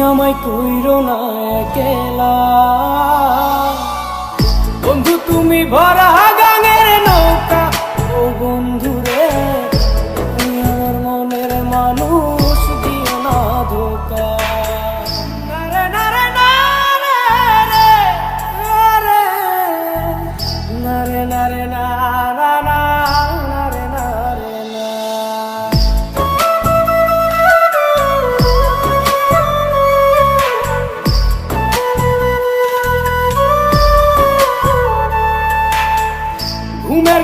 আমায় কইরো না একলা। বন্ধু তুমি ভরা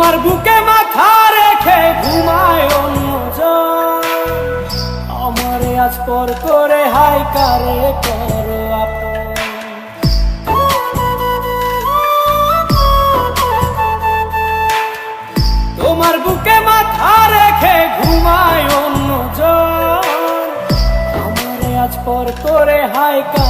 তোমার বুকে মাথা রেখে ঘুমায় অন্যজন আমারে আজ পর করে হাই কারে করো তোমার বুকে মাথা রেখে ঘুমায় অন্যজন আমারে আজ পর করে হাই কারে